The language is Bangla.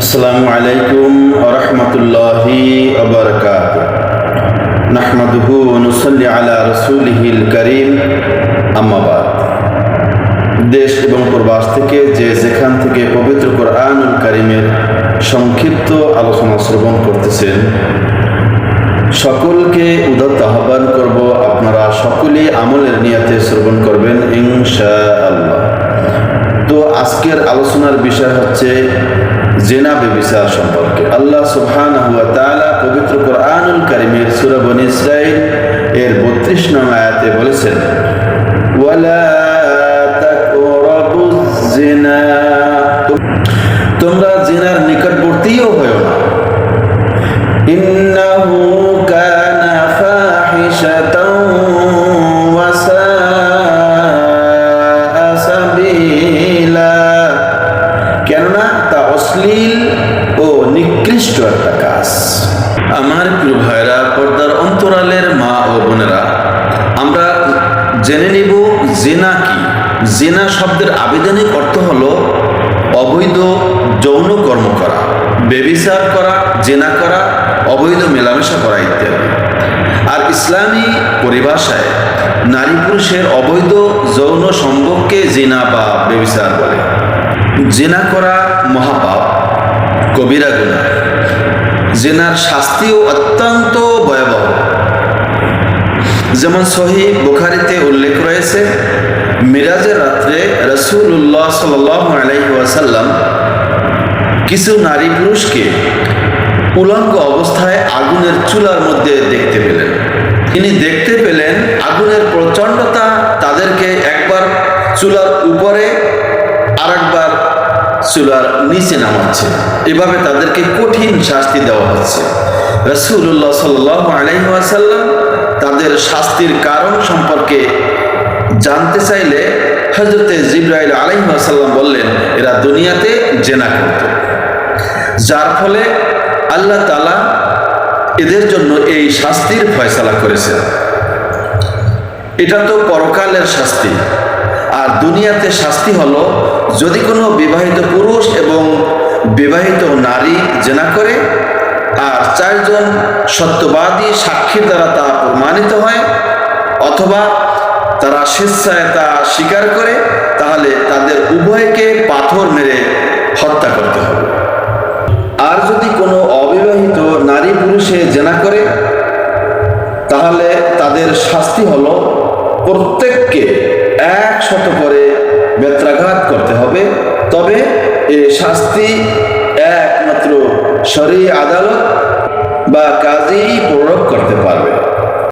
আসসালামু আলাইকুম ওরহমতুল্লাহি ওবরকাত নাহমাদুহু নুসল্লি আলা রসুলিহিল করিম। আম্মাবাদ দেশ এবং প্রবাস থেকে যে যেখান থেকে পবিত্র কোরআনুল করিমের সংক্ষিপ্ত আলোচনা শ্রবণ করতেছেন, সকলকে উদত্ত আহ্বান করব আপনারা সকলেই আমলের নিয়াতে শ্রবণ করবেন ইনশা আল্লাহ তো আজকের আলোচনার বিষয় হচ্ছে জেনা বেবিচার সম্পর্কে। আল্লাহ সুবহানাহু ওয়া তাআলা পবিত্র কোরআনুল কারীমের সূরা বনী ইসরাঈল এর 32 নং আয়াতে বলেছেন তোমরা জেনার নিকটবর্তীও হয়ো না। অশ্লীল ও নিকৃষ্ট একটা কাজ। আমার প্রিয় ভাইরা, পর্দার অন্তরালের মা ও বোনেরা, আমরা জেনে নিব জেনা কি। জেনা শব্দের আবেদনিক অর্থ হলো অবৈধ যৌন কর্ম করা, বেবিচার করা, জেনা করা, অবৈধ মেলামেশা করা ইত্যাদি। আর ইসলামী পরিভাষায় নারী পুরুষের অবৈধ যৌন সম্ভবকে জেনা বা বেবিচার বলে। জেনা করা মহাপাপ কবিরা গুণা জেনার শাস্তিও অত্যন্ত ভয়াবহ। যেমন সহি বুখারিতে উল্লেখ রয়েছে, মিরাজের রাত্রে রসুল্লাহ সাল আলাইহি ওয়াসাল্লাম কিছু নারী পুরুষকে উলঙ্গ অবস্থায় আগুনের চুলার মধ্যে দেখতে পেলেন। তিনি দেখতে পেলেন আগুনের প্রচণ্ডতা তাদেরকে একবার চুলার উপরে আরেকবার চুলার নিচে নামাচ্ছে। এভাবে তাদেরকে কঠিন শাস্তি দেওয়া হচ্ছে। রসুল্লাহ সাল্লাহ আলাইসাল্লাম তাদের শাস্তির কারণ সম্পর্কে জানতে চাইলে হজরতে জিব্রাইল আলাইসাল্লাম বললেন, এরা দুনিয়াতে জেনা করত। যার ফলে আল্লাহ তালা এদের জন্য এই শাস্তির ফয়সালা করেছেন। এটা তো পরকালের শাস্তি। আর দুনিয়াতে শাস্তি হলো যদি কোনো বিবাহিত পুরুষ এবং বিবাহিত নারী জেনা করে, আর চারজন সত্যবাদী সাক্ষীর দ্বারা তা প্রমাণিত হয়, অথবা তারা স্বেচ্ছায় তা স্বীকার করে, তাহলে তাদের উভয়কে পাথর মেরে হত্যা করতে হবে। আর যদি কোনো অবিবাহিত নারী পুরুষে জেনা করে, তাহলে তাদের শাস্তি হলো প্রত্যেককে একশত করে বেত্রাঘাত করতে হবে। তবে এ শাস্তি একমাত্র শরীর আদালত বা কাজেই প্রয়োগ করতে পারবে।